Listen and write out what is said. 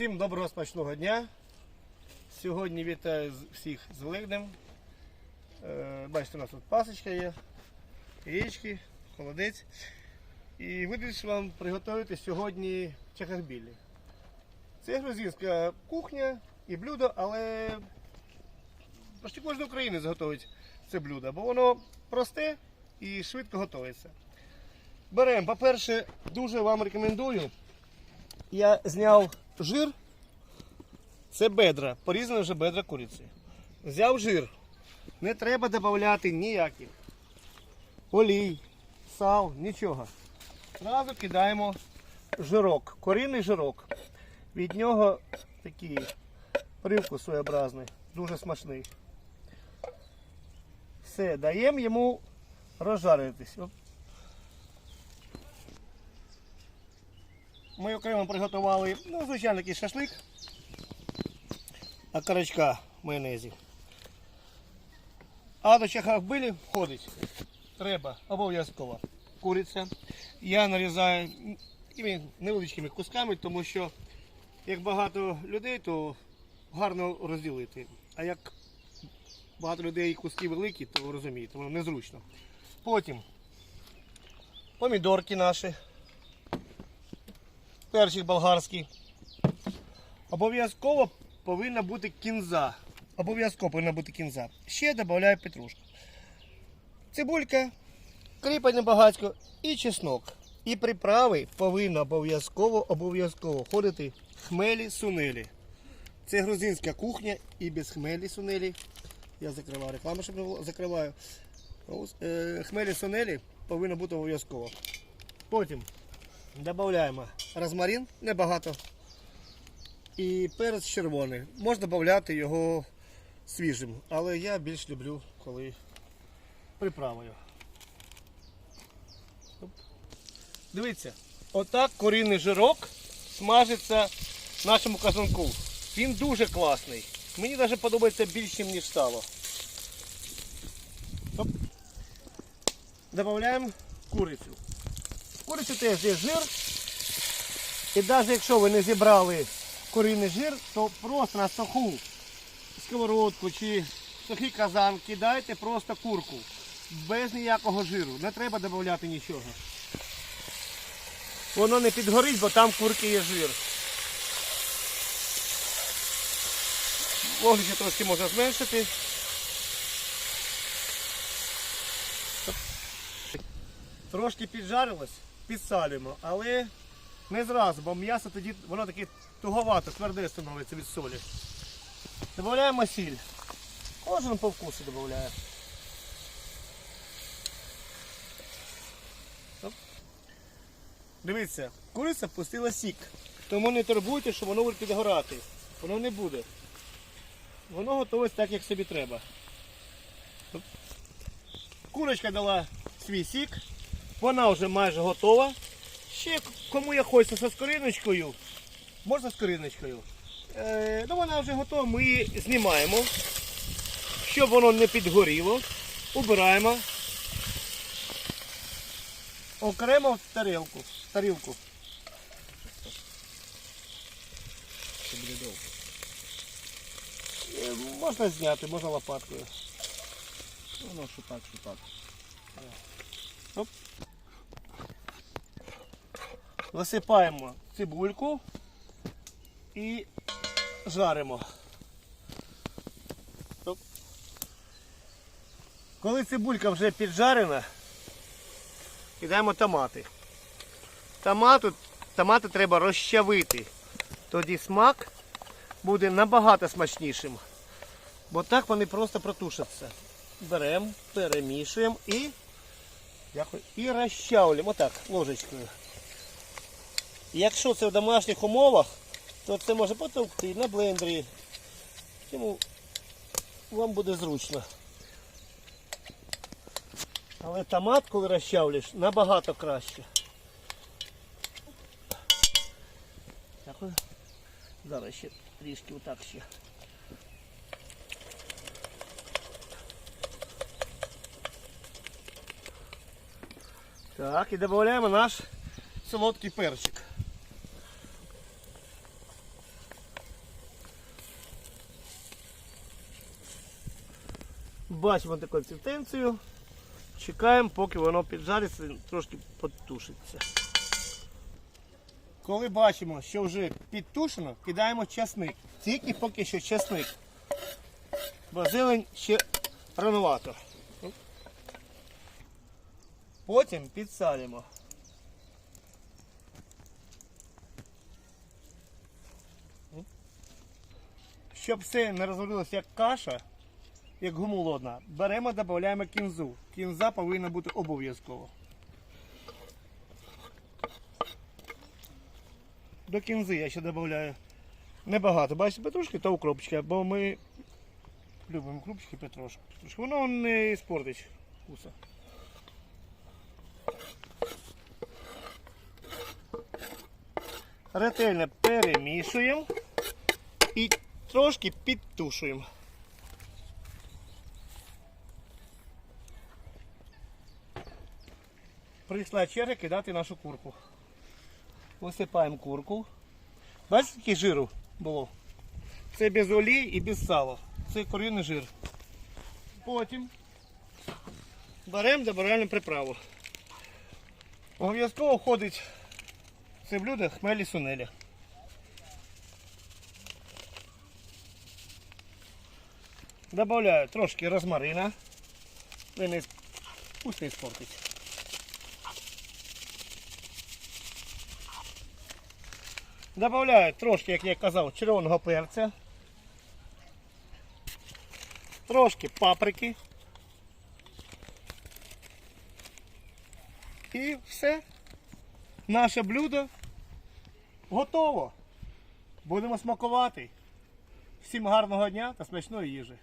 Всім доброго смачного дня. Сьогодні вітаю всіх з Великднем. Е, Бачите, у нас тут пасочка є, яєчки, холодець. І вирішив вам приготувати сьогодні чахахбілі. Це грузинська кухня і блюдо, але почти кожен українець готує це блюдо, бо воно просте і швидко готується. Беремо, по-перше, дуже вам рекомендую. Я зняв жир. Це бедра, порізане вже бедра куриці. Взяв жир. Не треба додати ніяких олій, сал, нічого. Зразу кидаємо жирок, корінний жирок. Від нього такий привкус своєобразний, дуже смачний. Все, даємо йому розжаритись. Ми окремо приготували, ну, звичайно, такий шашлик. А карачка в майонезі. А до чахахбилі входить. Треба обов'язково куриця. Я нарізаю такими невеличкими кусками, тому що як багато людей, то гарно розділити. А як багато людей куски великі, то розумієте, воно незручно. Потім помідорки наші перчик болгарський. Обов'язково повинна бути кінза. Обов'язково повинна бути кінза. Ще додаю петрушку. Цибулька, кріпання багатько і чеснок. І приправи повинно обов'язково обов'язково ходити хмелі сунелі. Це грузинська кухня і без хмелі сунелі. Я закриваю рекламу, щоб не було. Закриваю. Е, Хмелі сунелі повинно бути обов'язково. Потім Додаємо розмарин, небагато. І перець червоний. Можна додати його свіжим, але я більш люблю, коли приправою. Дивіться, отак корінний жирок смажиться нашому казанку. Він дуже класний. Мені навіть подобається більше, ніж сало. Оп. Додаємо курицю. Куриці теж є жир. І навіть якщо ви не зібрали курінний жир, то просто на суху сковородку чи сухий казан кидайте просто курку. Без ніякого жиру. Не треба додати нічого. Воно не підгорить, бо там курки є жир. Вогнище трошки можна зменшити. Трошки піджарилось, підсалюємо, але не зразу, бо м'ясо тоді воно таке туговато, тверде становиться від солі. Додаємо сіль. Кожен по вкусу додає. Дивіться, куриця пустила сік. Тому не турбуйте, що воно буде підгорати. Воно не буде. Воно готове так, як собі треба. Курочка дала свій сік. Вона вже майже готова. Ще кому я хочу зі скориночкою, можна з кориночкою. Е, ну вона вже готова, ми її знімаємо. Щоб воно не підгоріло, убираємо. Окремо в тарілку. тарілку. Е, можна зняти, можна лопаткою. Воно що так, що так. Оп. Висипаємо цибульку і жаримо. Коли цибулька вже піджарена, кидаємо томати. Томату, томати треба розчавити. Тоді смак буде набагато смачнішим. Бо так вони просто протушаться. Беремо, перемішуємо і І розчавлюємо отак, ложечкою. Якщо це в домашніх умовах, то це може потовкти на блендері. Тому вам буде зручно. Але томат, коли розчавлюєш, набагато краще. Дякую. Зараз ще трішки отак ще. Так, і додаємо наш солодкий перчик. Бачимо таку консистенцію. Чекаємо, поки воно піджариться, трошки потушиться. Коли бачимо, що вже підтушено, кидаємо часник. Тільки поки що часник. Бо зелень ще ранувато. Потім підсалимо. Щоб все не розварилося як каша, як гумолодна, беремо, додаємо кінзу. Кінза повинна бути обов'язково. До кінзи я ще додаю небагато. Бачите, петрушки та укропчика, бо ми любимо укропчики. Петрушку. Воно не спортить вкуса. Ретельно перемішуємо і трошки підтушуємо. Прийшла черга кидати нашу курку. Висипаємо курку. Бачите, скільки жиру було? Це без олії і без сала. Це куриний жир. Потім беремо добираємо приправу. Обов'язково входить в це блюдо хмелі сунелі. Добавляю трошки розмарина. Пусть не испортить. Добавляю трошки, як я казав, червоного перця. Трошки паприки. І все. Наше блюдо готово. Будемо смакувати. Всім гарного дня та смачної їжі.